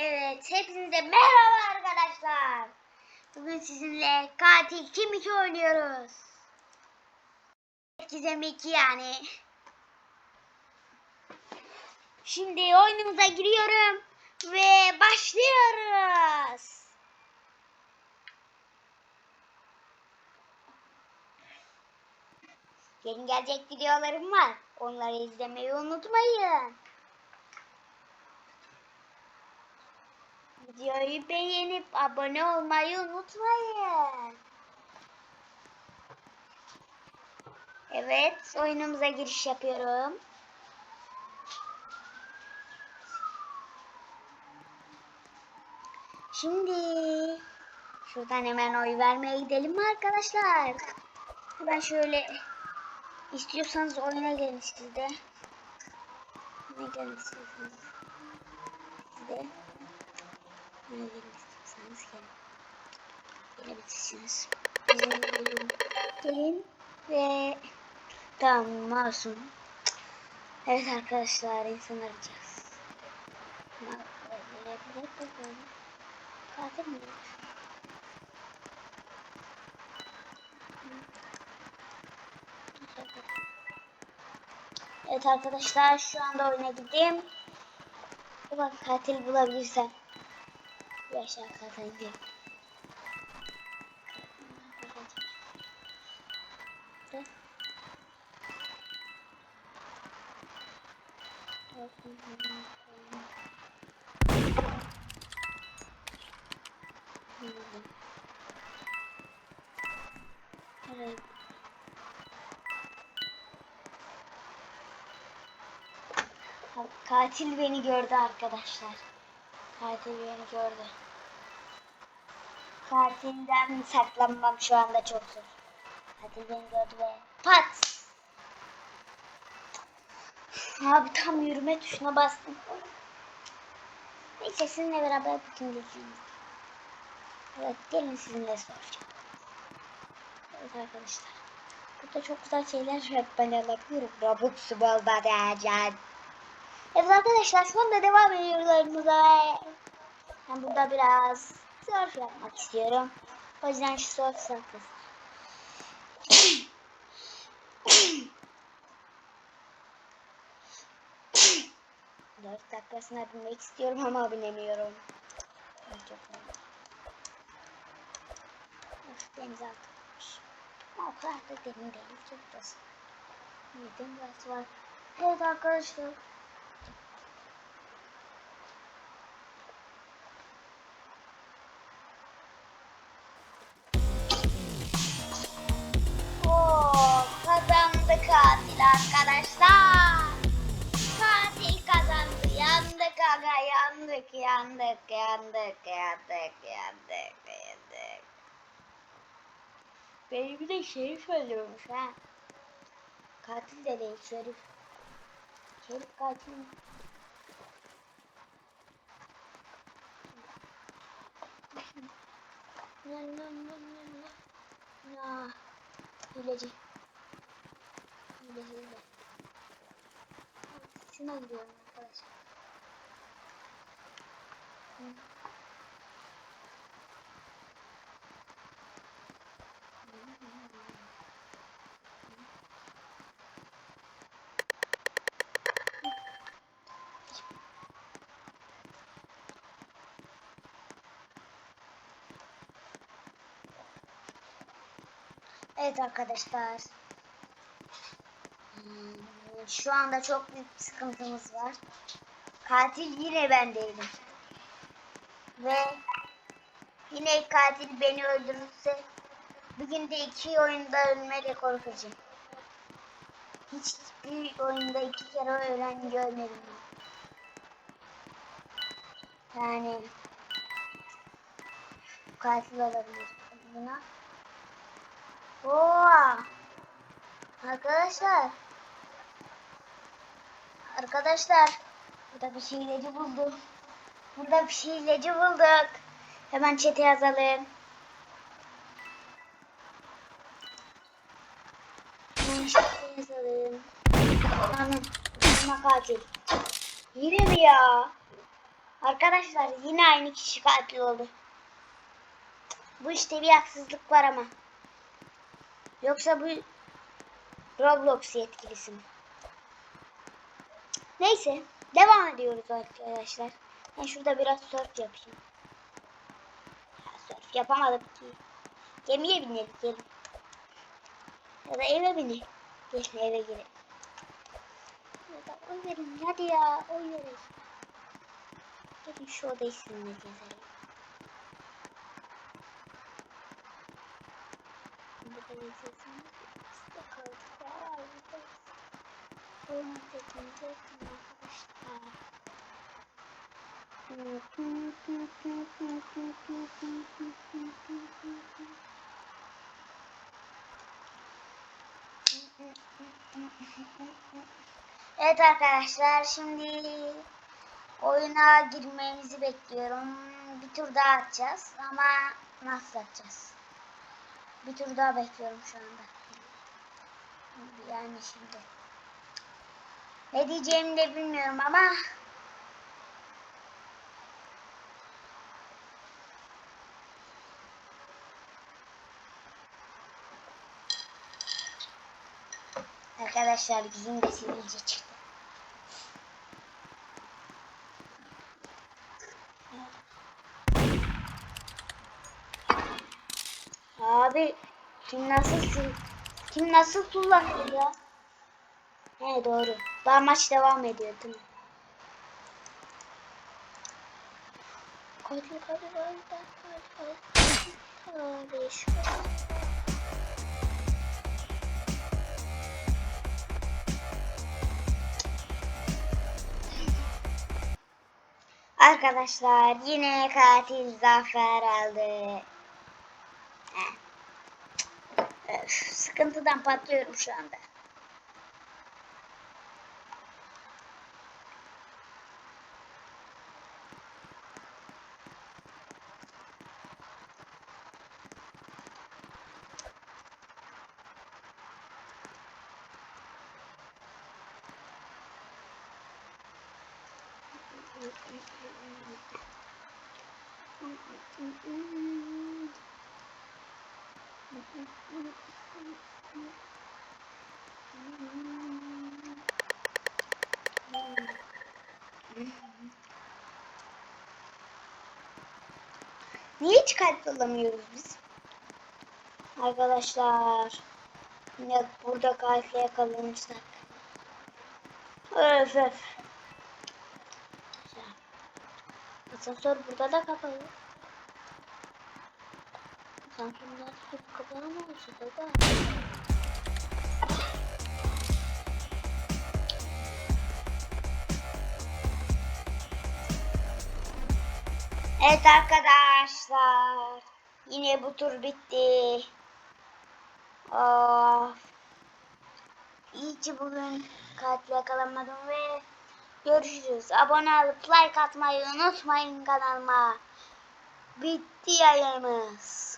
Evet, hepinize merhaba arkadaşlar. Bugün sizinle katil kim 2 oynuyoruz. Gizem 2 yani. Şimdi oyunumuza giriyorum ve başlıyoruz. Yeni gelecek videolarım var. Onları izlemeyi unutmayın. Videoyu beğenip abone olmayı unutmayın. Evet, oyunumuza giriş yapıyorum. Şimdi şuradan hemen oy vermeye gidelim mi arkadaşlar? Ben şöyle istiyorsanız oyuna gelin siz. Ne gelin. Siz de. Ne gelin istiyorsanız gelin. Gelebilirsiniz. Gelin, gelin ve tamam masum. Evet arkadaşlar insan arayacağız. Katil mi? Evet arkadaşlar şu anda oyuna gideyim. Bir bak katil bulabilirsem. Kata ineyim. Evet. Katil beni gördü arkadaşlar. Katil beni gördü. Katilden saklanmam şu anda çok zor. Katil beni gördü ve pat! Abi tam yürüme tuşuna bastım. Neyse sizinle beraber bütün geçiyoruz. Evet gelin sizinle soracağım. Evet arkadaşlar. Burada çok güzel şeyler var. Ben alabiliyorum. Robux bol badacak. Evet arkadaşlar şu anda devam ediyoruz oyunumuza. Ben burada biraz surf yapmak istiyorum. O yüzden şu surf sakız. Dört dakikasına binmek istiyorum ama binemiyorum. Of deniz altıymış. Ama o kadar da derin değil. Çok basit. Neden burası var? Evet arkadaşlar. Arkadaşlar. Katil kazandı. Yandık aga yandık yandık yandık yandık yandık yandık. Beni bir de şerif öldürmüş ha. Katil de değil şerif. Şerif katil? Na na na na na. Na. Hile. Şuna gidiyorum arkadaşlar. Evet arkadaşlar. Şu anda çok büyük bir sıkıntımız var. Katil yine ben değilim. Ve yine katil beni öldürürse bugün de iki oyunda ölme rekoru kıracağım. Hiçbir oyunda iki kere ölen görmedim. Yani katil olabilir. Buna Oo! Arkadaşlar. Arkadaşlar. Burada bir hileci buldum. Burada bir hileci bulduk. Hemen çete yazalım. Hemen çete yazalım. Anam. Ama katil. Yine mi ya? Arkadaşlar yine aynı kişi katil oldu. Bu işte bir haksızlık var ama. Yoksa bu Roblox yetkilisi mi? Neyse. Devam ediyoruz arkadaşlar. Ben şurada biraz surf yapayım. Ha, surf yapamadık ki. Gemiye binelim gelin. Ya da eve binelim. Gelin eve girelim. Ya da oy verin hadi ya oy verin. Gelin şu odayı sizinle gezelim. Burada gezeceğiz. İşte kaldık ya. Burada. Oyun tekniğimizi yapın arkadaşlar. Evet arkadaşlar şimdi oyuna girmemizi bekliyorum. Bir tur daha atacağız ama nasıl atacağız? Bir tur daha bekliyorum şu anda. Yani şimdi. Ne diyeceğimi de bilmiyorum ama Arkadaşlar bizim de sivilce çıktı. Abi kim nasıl kim nasıl kullanıyor ya? He doğru. Daha maç devam ediyor değil mi? Hadi hadi hadi hadi hadi. Hadi şu. Arkadaşlar yine katil zafer aldı. Heh. Öf, sıkıntıdan patlıyorum şu anda. Niye hiç kalp alamıyoruz biz? Arkadaşlar. Yine burada kalple yakalanırsak. Öf öf. Asansör burada da kapalı. Asansörler hep kapalı mı olsa da? Evet arkadaşlar. Yine bu tur bitti. Of. İyi ki bugün katil yakalamadım ve görüşürüz. Abone olup like atmayı unutmayın kanalıma. Bitti yayınımız.